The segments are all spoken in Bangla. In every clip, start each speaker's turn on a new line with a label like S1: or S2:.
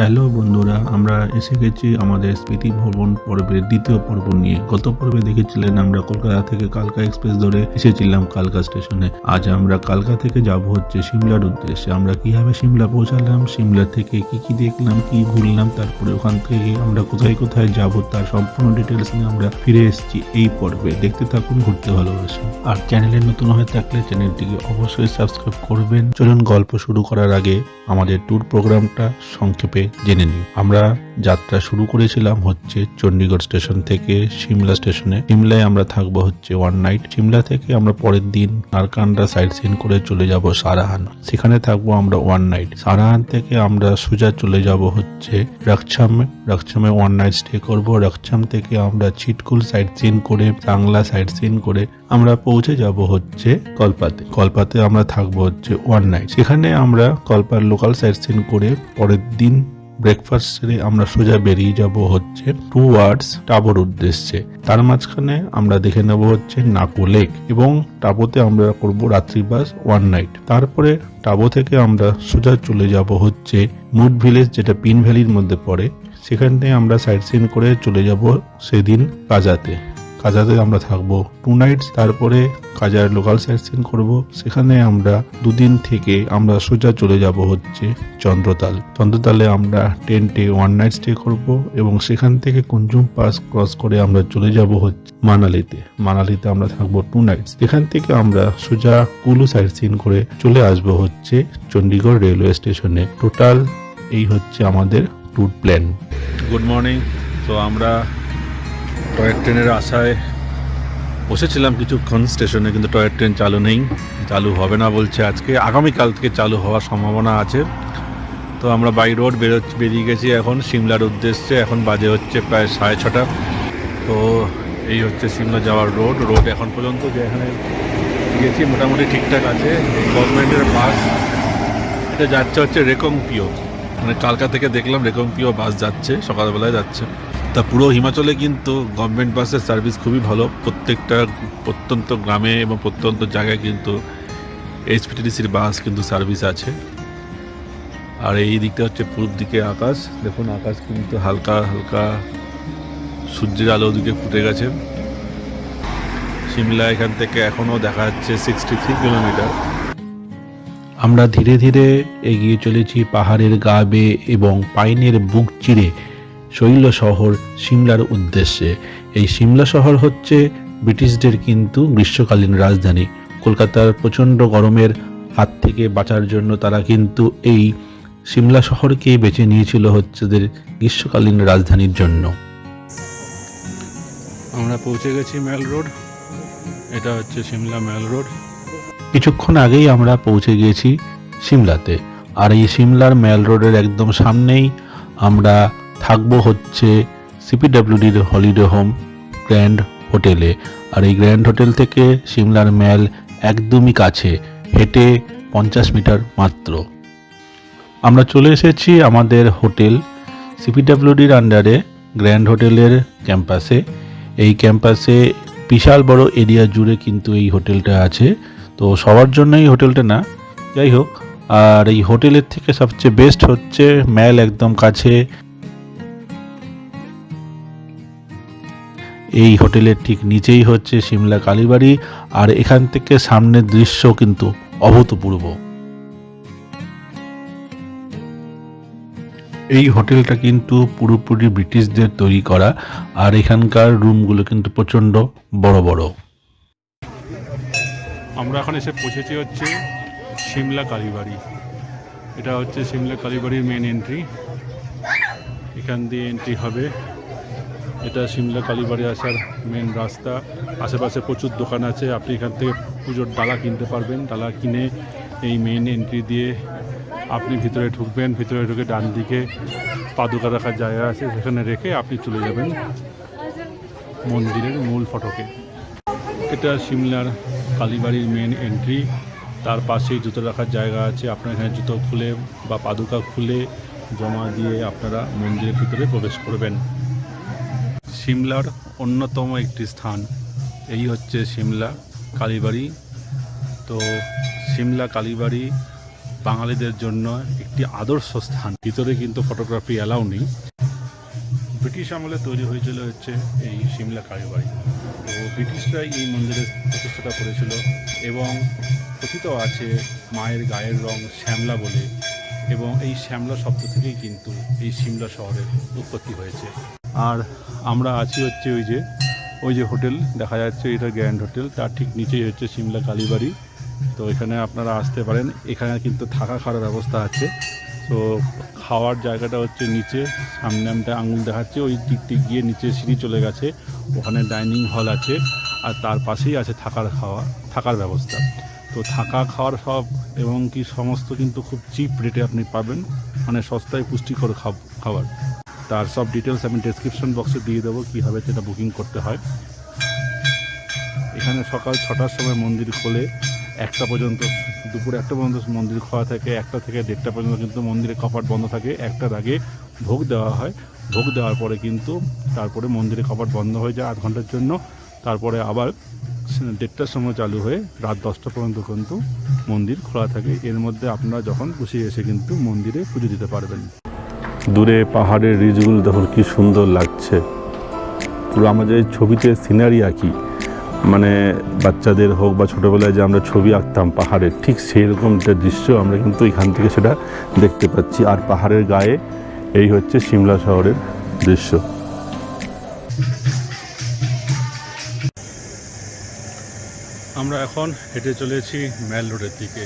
S1: হ্যালো বন্ধুরা, আমরা এসে গেছি আমাদের স্মৃতি ভ্রমণ পর্বের দ্বিতীয় পর্ব নিয়ে। গত পর্বে দেখেছিলেন আমরা কলকাতা থেকে কালকা এক্সপ্রেস ধরে এসেছিলাম কালকা স্টেশনে। আজ আমরা কালকা থেকে যাব হচ্ছে সিমলার উদ্দেশ্যে। আমরা কীভাবে সিমলা পৌঁছালাম, সিমলা থেকে কি কি দেখলাম, কি ঘুরলাম, তারপরে ওখান থেকে আমরা কোথায় কোথায় যাব, তার সম্পূর্ণ ডিটেলস নিয়ে আমরা ফিরে এসেছি এই পর্বে। দেখতে থাকুন, ঘুরতে ভালোবাসি আর চ্যানেলে নতুন হয়ে থাকলে চ্যানেলটিকে অবশ্যই সাবস্ক্রাইব করবেন। চলুন গল্প শুরু করার আগে আমাদের ট্যুর প্রোগ্রামটা সংক্ষেপে জেনে নিই আমরা যাত্রা শুরু করেছিলাম হচ্ছে চণ্ডীগড় স্টেশন থেকে সিমলা স্টেশনে। সিমলায় আমরা থাকব হচ্ছে ওয়ান নাইট সিমলা থেকে আমরা পরের দিন নারকান্ডা সাইড সিন করে চলে যাব সারাহান। সেখানে থাকব আমরা ওয়ান নাইট সারাহান থেকে আমরা সোজা চলে যাব হচ্ছে রাকছামে। রাকছামে ওয়ান নাইট স্টে করব। রাকছাম থেকে আমরা চিটকুল সাইড সিন করে বাংলা সাইড সিন করে আমরা পৌঁছে যাব হচ্ছে কলপাতে। কলপাতে আমরা থাকব হচ্ছে ওয়ান নাইট সেখানে আমরা কলপার লোকাল সাইড সিন করে পরের দিন ব্রেকফাস্ট সেরে আমরা সোজা বেরিয়ে যাব হচ্ছে টু ওয়ার্ডস টাবোর উদ্দেশ্যে। তার মাঝখানে আমরা দেখে নেব হচ্ছে নাকো লেক এবং টাবোতে আমরা করব রাত্রিবাস ওয়ান নাইট তারপরে টাবো থেকে আমরা সোজা চলে যাব হচ্ছে মুড ভিলেজ, যেটা পিন ভ্যালির মধ্যে পড়ে। সেখান থেকে আমরা সাইড সিন করে চলে যাব সেদিন কাজাতে কাজাতে আমরা থাকব। টু নাইটস, তারপরে কাজার লোকাল সাইট সিন করব। সেখানে আমরা দুদিন থেকে আমরা সোজা চলে যাব হচ্ছে চন্দ্রতাল। চন্দ্রতালে আমরা টেন্টে ওয়ান নাইট স্টে করব এবং সেখান থেকে কুঞ্জুম পাস ক্রস করে আমরা চলে যাব হচ্ছে মানালিতে। মানালিতে আমরা থাকব টু নাইটস। এখান থেকে আমরা সোজা কুলু সাইট সিন করে চলে আসব হচ্ছে চণ্ডীগড় রেলওয়ে স্টেশনে। টোটাল এই হচ্ছে আমাদের ট্যুর প্ল্যান। Good morning. তো আমরা টয় ট্রেনের আশায় বসেছিলাম কিছুক্ষণ স্টেশনে, কিন্তু টয় ট্রেন চালু নেই। চালু হবে না বলছে আজকে। আগামীকাল থেকে চালু হওয়ার সম্ভাবনা আছে। তো আমরা বাই রোড বেরো, বেরিয়ে গেছি এখন, সিমলার উদ্দেশ্যে। এখন বাজে হচ্ছে প্রায় সাড়ে ছটা। তো এই হচ্ছে সিমলা যাওয়ার রোড। রোড এখন পর্যন্ত যে এখানে গেছি, মোটামুটি ঠিকঠাক আছে। গভর্নমেন্টের বাস, এটা যাচ্ছে হচ্ছে রেকংপিও মানে কালকা থেকে দেখলাম রেকংপিও বাস যাচ্ছে, সকালবেলায় যাচ্ছে। তা পুরো হিমাচলে কিন্তু গভর্নমেন্ট বাসের সার্ভিস খুবই ভালো। প্রত্যেকটা প্রত্যন্ত গ্রামে এবং প্রত্যন্ত জায়গায় কিন্তু এইচপিটিডিসির বাস কিন্তু সার্ভিস আছে। আর এই দিকটা হচ্ছে পূর্ব দিকে আকাশ। দেখুন, আকাশ কিন্তু হালকা হালকা সূর্যের আলো দিকে ফুটে গেছে। সিমলা এখান থেকে এখনও দেখা যাচ্ছে সিক্সটি থ্রি কিলোমিটার আমরা ধীরে ধীরে এগিয়ে চলেছি পাহাড়ের গা বেয়ে এবং পাইনের বুক চিরে। শৈল শহর সিমলার উদ্দেশ্যে। এই সিমলা শহর হচ্ছে ব্রিটিশদের কিন্তু গ্রীষ্মকালীন রাজধানী। কলকাতার প্রচণ্ড গরমের হাত থেকে বাঁচার জন্য তারা কিন্তু এই সিমলা শহরকে বেছে নিয়েছিল হচ্ছে এদের গ্রীষ্মকালীন রাজধানীর জন্য। আমরা পৌঁছে গেছি মেল রোড। এটা হচ্ছে সিমলা মেল রোড। কিছুক্ষণ আগেই আমরা পৌঁছে গিয়েছি সিমলাতে। আর এই সিমলার মেল রোডের একদম সামনেই আমরা থাকব হচ্ছে সিপিডাব্লিউডির হলিডে হোম গ্র্যান্ড হোটেলে আর এই গ্র্যান্ড হোটেল থেকে সিমলার মেল একদমই কাছে, হেঁটে পঞ্চাশ মিটার মাত্র। আমরা চলে এসেছি আমাদের হোটেল সিপিডাব্লিউডির আন্ডারে গ্র্যান্ড হোটেলের ক্যাম্পাসে এই ক্যাম্পাসে বিশাল বড় এরিয়া জুড়ে কিন্তু এই হোটেলটা আছে। তো সবার জন্য এই হোটেলটা না, যাই হোক। আর এই হোটেলের থেকে সবচেয়ে বেস্ট হচ্ছে ম্যাল একদম কাছে এই হোটেলের ঠিক নিচেই হচ্ছে সিমলা কালীবাড়ি আর এখান থেকে সামনের দৃশ্য কিন্তু অভূতপূর্ব। এই হোটেলটা কিন্তু পুরোপুরি ব্রিটিশদের তৈরি করা আর এখানকার রুমগুলো কিন্তু প্রচণ্ড বড় বড়। আমরা এখন এসে পৌঁছেছি হচ্ছে সিমলা কালীবাড়ি। এটা হচ্ছে সিমলা কালীবাড়ির মেন এন্ট্রি এখান দিয়ে এন্ট্রি হবে এটা সিমলা কালীবাড়ি আসার মেন রাস্তা। আশেপাশে প্রচুর দোকান আছে, আপনি এখান থেকে পুজোর ডালা কিনতে পারবেন। ডালা কিনে এই মেন এন্ট্রি দিয়ে আপনি ভিতরে ঢুকবেন, ভিতরে ঢুকে ডান দিকে পাদুকা রাখার জায়গা আছে, সেখানে রেখে আপনি চলে যাবেন মন্দিরের মূল ফটকে। এটা সিমলার কালীবাড়ির মেন এন্ট্রি তার পাশেই জুতো রাখার জায়গা আছে, আপনার এখানে জুতো খুলে বা পাদুকা খুলে জমা দিয়ে আপনারা মন্দিরের ভিতরে প্রবেশ করবেন। সিমলার অন্যতম একটি স্থান। এই হচ্ছে সিমলা কালীবাড়ি। তো সিমলা কালীবাড়ি
S2: বাঙালিদের জন্য একটি আদর্শ স্থান। ভিতরে কিন্তু ফটোগ্রাফি অ্যালাউ নেই। ব্রিটিশ আমলে তৈরি হয়েছিল হচ্ছে এই সিমলা কালীবাড়ি। তো ব্রিটিশরাই এই মন্দিরের প্রতিষ্ঠাতা করেছিল এবং কথিত আছে মায়ের গায়ের রং শ্যামলা বলে এবং এই শ্যামলা শব্দ থেকেই কিন্তু এই সিমলা শহরের উৎপত্তি হয়েছে। আর আমরা আছি হচ্ছে ওই যে ওই যে হোটেল, দেখা যাচ্ছে এটা গ্র্যান্ড হোটেল, তার ঠিক নিচেই হচ্ছে সিমলা কালীবাড়ি। তো এখানে আপনারা আসতে পারেন, এখানে কিন্তু থাকা খাওয়ার ব্যবস্থা আছে। তো খাওয়ার জায়গাটা হচ্ছে নিচে সামনে আমরা আঙুল দেখাচ্ছে, ওই দিক দিয়ে গিয়ে নিচে সিঁড়ি চলে গেছে, ওখানে ডাইনিং হল আছে, আর তার পাশেই আছে থাকার খাওয়া, থাকার ব্যবস্থা। তো থাকা, খাওয়ার সব, এবং কি সমস্ত কিন্তু খুব চিপ রেটে আপনি পাবেন মানে সস্তায় পুষ্টিকর খাব- খাবার। তার সব ডিটেলস আমি ডেসক্রিপশন বক্সে দিয়ে দেবো, কীভাবে সেটা বুকিং করতে হয়। এখানে সকাল ছটার সময় মন্দির খোলে, একটা পর্যন্ত, দুপুর একটা পর্যন্ত মন্দির খোলা থাকে, একটা থেকে দেড়টা পর্যন্ত কিন্তু মন্দিরের কপাট বন্ধ থাকে। একটার আগে ভোগ দেওয়া হয়। ভোগ দেওয়ার পরে কিন্তু তারপরে মন্দিরে কপাট বন্ধ হয়ে যায় আধ ঘণ্টার জন্য। তারপরে আবার দেড়টার সময় চালু হয়ে রাত দশটা পর্যন্ত কিন্তু মন্দির খোলা থাকে। এর মধ্যে আপনারা যখন খুশি এসে কিন্তু মন্দিরে পুজো দিতে পারবেন।
S1: দূরে পাহাড়ের রিজগুলো দেখুন, কি সুন্দর লাগছে। পুরো আমাদের ছবিতে সিনারি আঁকি মানে বাচ্চাদের হোক বা ছোটোবেলায় যে আমরা ছবি আঁকতাম পাহাড়ের, ঠিক সেই রকম একটা দৃশ্য আমরা কিন্তু এখান থেকে সেটা দেখতে পাচ্ছি। আর পাহাড়ের গায়ে এই হচ্ছে সিমলা শহরের দৃশ্য।
S2: আমরা এখন হেঁটে চলেছি ম্যাল রোডের দিকে।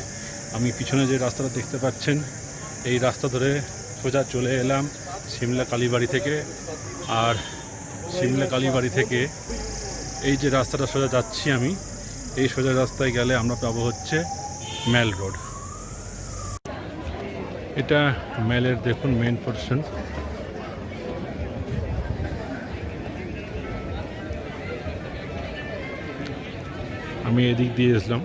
S2: আমি পিছনে যে রাস্তাটা দেখতে পাচ্ছেন, এই রাস্তা ধরে সোজা চলে এলাম সিমলা কালীবাড়ি থেকে। আর সিমলা কালীবাড়ি থেকে এই যে রাস্তাটা সোজা যাচ্ছি আমি, এই সোজা রাস্তায় গেলে আমরা পাবো হচ্ছে ম্যাল রোড। এটা ম্যালের দেখুন মেন পোর্শন আমি এদিক দিয়ে এসলাম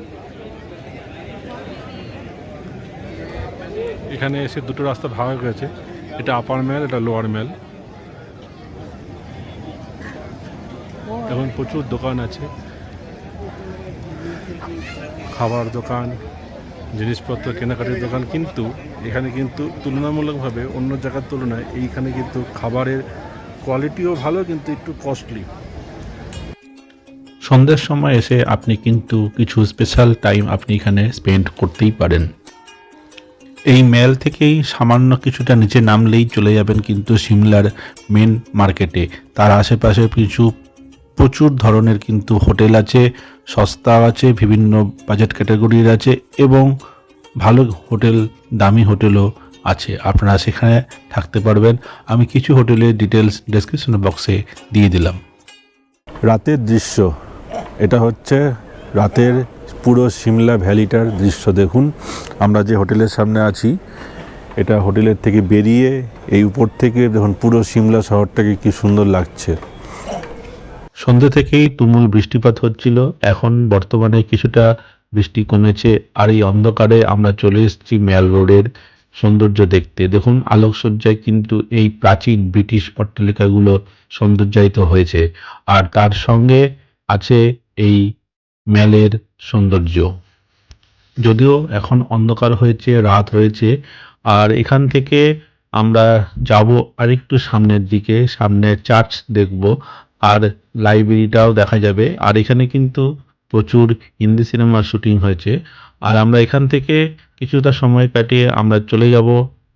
S2: এখানে এসে দুটো রাস্তা ভাগ গেছে। এটা আপার মেল এটা লোয়ার ম্যাল এখন প্রচুর দোকান আছে। খাবার দোকান, জিনিসপত্র, কেনাকাটির দোকান, কিন্তু এখানে কিন্তু তুলনামূলকভাবে অন্য জায়গার তুলনায় এইখানে কিন্তু খাবারের কোয়ালিটিও ভালো, কিন্তু একটু কস্টলি
S1: সন্ধ্যের সময় এসে আপনি কিন্তু কিছু স্পেশাল টাইম আপনি এখানে স্পেন্ড করতেই পারেন। এই মেল থেকেই সামান্য কিছুটা নিচে নামলেই চলে যাবেন কিন্তু সিমলার মেন মার্কেটে তার আশেপাশে কিছু প্রচুর ধরনের কিন্তু হোটেল আছে সস্তা আছে, বিভিন্ন বাজেট ক্যাটাগরির আছে এবং ভালো হোটেল, দামি হোটেলও আছে। আপনারা সেখানে থাকতে পারবেন। আমি কিছু হোটেলের ডিটেলস ডেসক্রিপশন বক্সে দিয়ে দিলাম। রাতের দৃশ্য। এটা হচ্ছে রাতের পুরো সিমলা ভ্যালিটার দৃশ্য দেখুন। আমরা যে হোটেলের সামনে আছি, এটা হোটেলের থেকে বেরিয়ে এই উপর থেকে দেখুন পুরো সিমলা শহরটাকে কি সুন্দর লাগছে। সন্ধ্যে থেকেই তুমুল বৃষ্টিপাত হচ্ছিল, এখন বর্তমানে কিছুটা বৃষ্টি কমেছে, আর এই অন্ধকারে আমরা চলে এসেছি ম্যাল রোডের সৌন্দর্য দেখতে। দেখুন আলোকসজ্জায় কিন্তু এই প্রাচীন ব্রিটিশ অট্টালিকাগুলো সৌন্দর্যায়িত হয়েছে, আর তার সঙ্গে আছে এই ম্যালের সৌন্দর্য। যদিও এখন অন্ধকার হয়েছে, রাত হয়েছে, আর এখান থেকে আমরা যাব আরেকটু সামনের দিকে সামনে চার্চ দেখব, আর লাইব্রেরিটাও দেখা যাবে। আর এখানে কিন্তু প্রচুর হিন্দি সিনেমার শুটিং হয়েছে। আর আমরা এখান থেকে কিছুটা সময় কাটিয়ে আমরা চলে যাব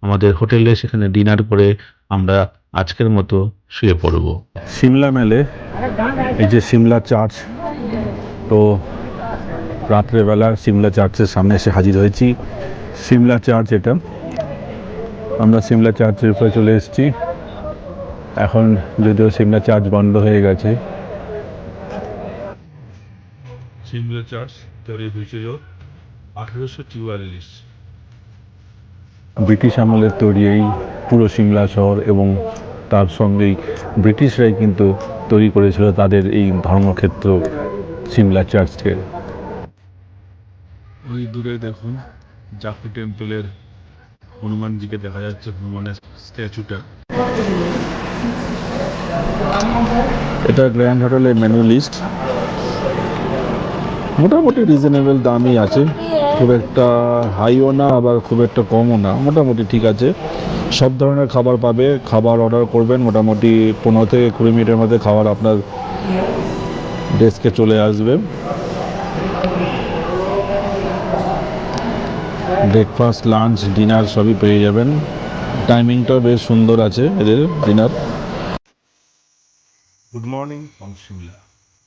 S1: আমাদের হোটেলে, সেখানে ডিনার করে আমরা আজকের মতো শুয়ে পড়ব। সিমলা মেলে, এই যে সিমলা চার্চ, তো রাত্রেবেলা সিমলা চার্চের সামনে এসে হাজির হয়েছি। সিমলা চার্চ এটা। আমরা সিমলা চার্চের উপরে চলে এসেছি। এখন যদিও সিমলা চার্চ বন্ধ হয়ে গেছে।
S2: সিমলা চার্চ তৈরি হয়েছিল আঠেরোশো চুয়াল্লিশ।
S1: ব্রিটিশ আমলের তৈরি এই পুরো সিমলা শহর এবং তার সঙ্গেই ব্রিটিশরাই কিন্তু তৈরি করেছিল তাদের এই ধর্মক্ষেত্র সিমলা চার্চকে।
S2: ওই দূরে দেখুন জাফি টেম্পলের হনুমানজিকে দেখা যাচ্ছে, হনুমানের স্ট্যাচুটা।
S1: এটা গ্র্যান্ড হোটেলের মেনু লিস্ট। মোটামুটি রিজনেবল দামই আছে।
S2: খুব একটা হাইও না, আবার খুব একটা কমও না। মোটামুটি ঠিক আছে। সব ধরনের খাবার পাবে। খাবার অর্ডার করবেন। মোটামুটি পনেরো থেকে কুড়ি মিনিটের মধ্যে খাবার আপনার ডেস্কে চলে আসবে। ব্রেকফাস্ট লাঞ্চ ডিনার সবই পেয়ে যাবেন। টাইমিংটাও বেশ সুন্দর আছে এদের dinner good morning from Shimla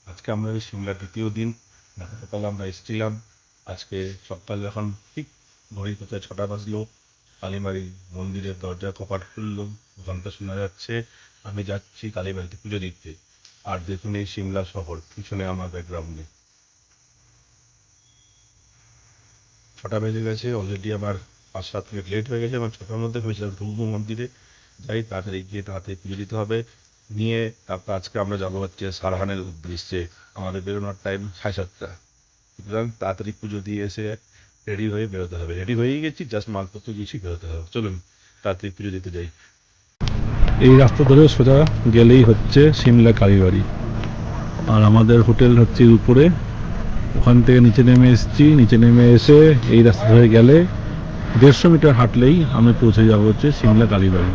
S2: আজকে আমরা এই সিমলার দ্বিতীয় দিন। সকাল আমরা এসেছিলাম। আজকে সকাল যখন ঠিক ঘড়ি কোথায় ছটা বাজলো। কালীবাড়ি মন্দিরের দরজা কপাট খুললো। ঘণ্টা শোনা যাচ্ছে। আমি যাচ্ছি কালীবাড়িতে পুজো দিতে। আর দেখুন এই সিমলা শহর, পিছনে আমার ব্যাকগ্রাউন্ডে ছটা বেজে গেছে অলরেডি আমার পাঁচ সাত মিনিট লেট হয়ে গেছে, এবং ছটার মধ্যে ভেবেছিলাম ঢুকবো মন্দিরে যাই, তাড়াতাড়ি গিয়ে তাড়াতাড়ি পুজো দিতে হবে। নিয়ে তারপর আজকে আমরা যাব হচ্ছে সারহানের উদ্দেশ্যে, আমাদের বেরোনোর টাইম সাড়ে সাতটা। সুতরাং তাড়াতাড়ি পুজো দিয়ে এসে রেডি হয়ে বেরোতে হবে। রেডি হয়েই গেছি জাস্ট মালপত্র গিয়েছি বেরোতে হবে। চলুন, তাড়াতাড়ি পুজো দিতে যাই। এই রাস্তা ধরে সোজা গেলেই হচ্ছে সিমলা কালীবাড়ি। আর আমাদের হোটেল হচ্ছে উপরে। ওখান থেকে নিচে নেমে এসেছি, নিচে নেমে এসে এই রাস্তা ধরে গেলে দেড়শো মিটার হাঁটলেই আমি পৌঁছে যাব হচ্ছে সিমলা কালীবাড়ি।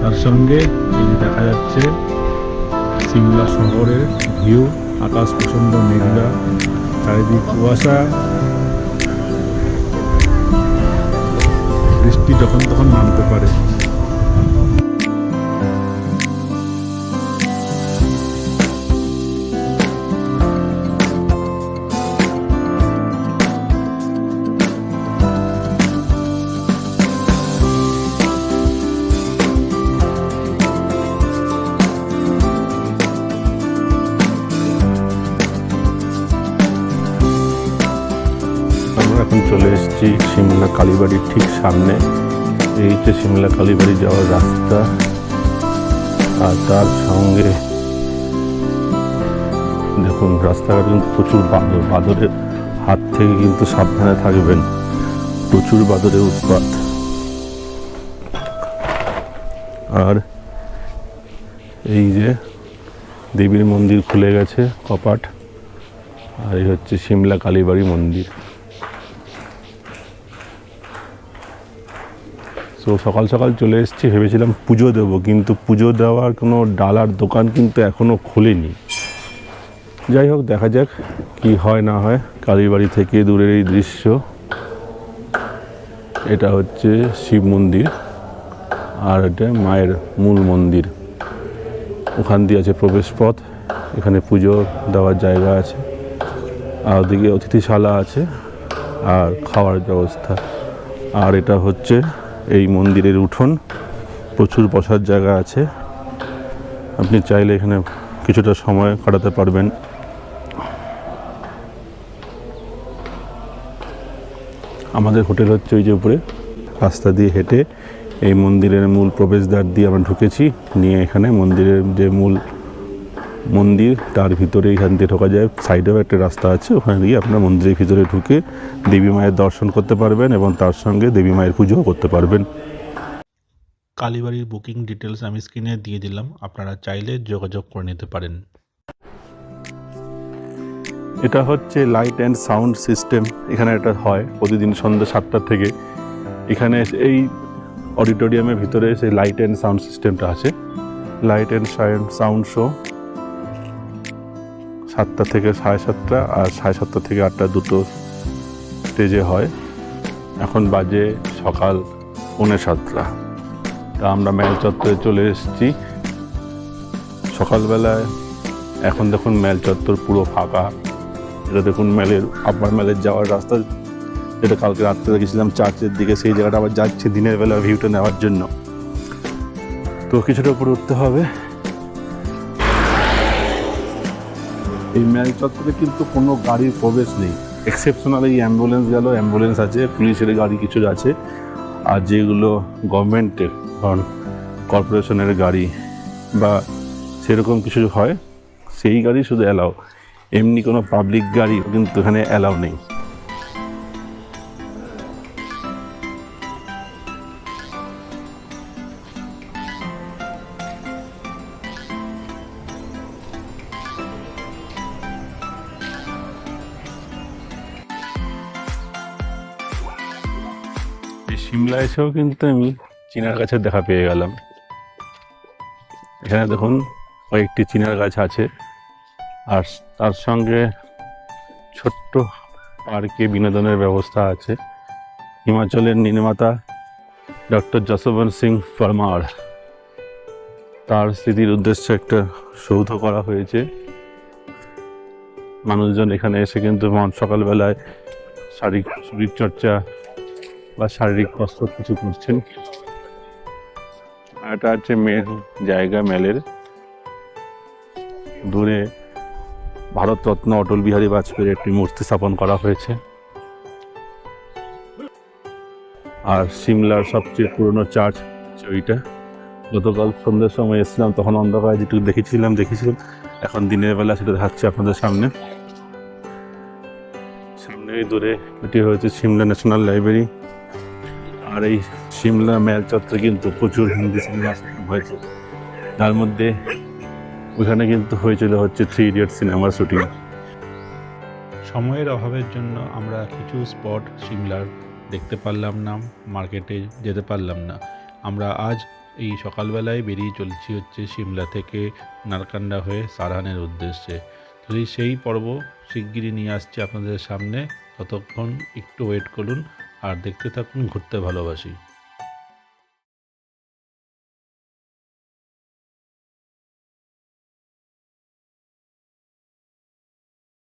S2: তার সঙ্গে যে দেখা যাচ্ছে সিমলা শহরের ভিউ, আকাশ প্রচণ্ড মেঘলা, চারিদিক কুয়াশা। বৃষ্টি যখন তখন নামতে পারে। সিমলা কালীবাড়ির ঠিক সামনে। এই হচ্ছে সিমলা কালীবাড়ি যাওয়ার রাস্তা। আর তার সঙ্গে দেখুন, রাস্তাঘাট কিন্তু প্রচুর বাদর। বাদরের হাত থেকে কিন্তু সাবধানে থাকবেন। প্রচুর বাদরের উৎপাত। আর এই যে দেবীর মন্দির খুলে গেছে কপাট। আর এই হচ্ছে সিমলা কালীবাড়ি মন্দির। তো সকাল সকাল চলে এসেছি, ভেবেছিলাম পুজো দেবো, কিন্তু পুজো দেওয়ার কোনো ডালার দোকান কিন্তু এখনও খোলেনি। যাই হোক, দেখা যাক কি হয় না হয়, কালীবাড়ি থেকে দূরের এই দৃশ্য। এটা হচ্ছে শিব মন্দির, আর এটা মায়ের মূল মন্দির। ওখান দিয়ে আছে প্রবেশপথ, এখানে পুজো দেওয়ার জায়গা আছে। আর ওদিকে অতিথিশালা আছে, আর খাওয়ার ব্যবস্থা। আর এটা হচ্ছে এই মন্দিরের উঠোন। প্রচুর বসার জায়গা আছে। আপনি চাইলে এখানে কিছুটা সময় কাটাতে পারবেন। আমাদের হোটেল হচ্ছে ওই যে উপরে। রাস্তা দিয়ে হেঁটে এই মন্দিরের মূল প্রবেশদ্বার দিয়ে আমরা ঢুকেছি। নিয়ে এখানে মন্দিরের যে মূল মন্দির তার ভিতরে এখান দিয়ে ঢোকা যায়। সাইডেও একটা রাস্তা আছে ওখানে গিয়ে আপনার মন্দিরের ভিতরে ঢুকে দেবী মায়ের দর্শন করতে পারবেন এবং তার সঙ্গে দেবী মায়ের পুজোও করতে পারবেন। কালীবাড়ির বুকিং ডিটেলস আমি স্ক্রিনে দিয়ে দিলাম আপনারা চাইলে যোগাযোগ করে নিতে পারেন। এটা হচ্ছে লাইট অ্যান্ড সাউন্ড সিস্টেম এখানে এটা হয় প্রতিদিন সন্ধ্যা সাতটা থেকে। এখানে এই অডিটোরিয়ামের ভিতরে সেই লাইট অ্যান্ড সাউন্ড সিস্টেমটা আছে। লাইট অ্যান্ড সাউন্ড শো সাতটা থেকে সাড়ে সাতটা আর সাড়ে সাতটা থেকে আটটা দুটো স্টেজে হয়। এখন বাজে সকাল পৌনে সাতটা। তা আমরা ম্যাল চত্বরে চলে এসেছি। সকালবেলায় এখন দেখুন ম্যাল চত্বর পুরো ফাঁকা। এটা দেখুন ম্যালের আব্বার ম্যালের যাওয়ার রাস্তা। যেটা কালকে রাত্রে গেছিলাম চার্চের দিকে, সেই জায়গাটা আবার যাচ্ছে দিনের বেলা ভিউটা নেওয়ার জন্য। তো কিছুটা উপরে উঠতে হবে। এই ম্যাল চত্বরে কিন্তু কোনো গাড়ির প্রবেশ নেই। এক্সেপশনাল এই অ্যাম্বুলেন্স গেল অ্যাম্বুলেন্স আছে পুলিশের গাড়ি কিছু আছে, আর যেগুলো গভর্নমেন্টের ধরুন কর্পোরেশনের গাড়ি বা সেরকম কিছু হয়, সেই গাড়ি শুধু অ্যালাও এমনি কোনো পাবলিক গাড়ি কিন্তু এখানে অ্যালাও নেই। সিমলা এসেও কিন্তু আমি চিনার গাছের দেখা পেয়ে গেলাম। এখানে দেখুন, কয়েকটি চিনার গাছ আছে। আর তার সঙ্গে ছোট্ট পার্কে বিনোদনের ব্যবস্থা আছে। হিমাচলের নির্মাতা ডক্টর যশবন্ত সিং পরমার। তার স্মৃতির উদ্দেশ্যে একটা সৌধ করা হয়েছে। মানুষজন এখানে এসে কিন্তু সকালবেলায় শারীরিক শরীরচর্চা বা শারীরিক কসরত কিছু করছেন? এটা হচ্ছে মেন জায়গা, মেলের। দূরে ভারতরত্ন অটল বিহারী বাজপেয়ীর একটি মূর্তি স্থাপন করা হয়েছে। আর সিমলার সবচেয়ে পুরনো চার্চ ওইটা। গতকাল সন্ধ্যের সময় এসেছিলাম, তখন অন্ধকারে, যেটুকু দেখেছিলাম দেখেছিলাম। এখন দিনের বেলা সেটা দেখাচ্ছি আপনাদের সামনে। সামনে দূরে এটি হয়েছে সিমলা ন্যাশনাল লাইব্রেরি। আর এই সিমলা মেল চত্বরে কিন্তু প্রচুর হিন্দি সিনেমা হয়েছে। তার মধ্যে ওখানে কিন্তু হয়েছিল হচ্ছে থ্রি ইডিয়ট সিনেমার শুটিং
S1: সময়ের অভাবের জন্য আমরা কিছু স্পট সিমলার দেখতে পারলাম না মার্কেটে যেতে পারলাম না। আমরা আজ এই সকালবেলায় বেরিয়ে চলছি হচ্ছে সিমলা থেকে নারকান্ডা হয়ে সারহানের উদ্দেশ্যে। তো সেই পর্ব শিগগিরই নিয়ে আসছি আপনাদের সামনে, ততক্ষণ একটু ওয়েট করুন। আর দেখতে থাকুন ঘুরতে ভালোবাসি।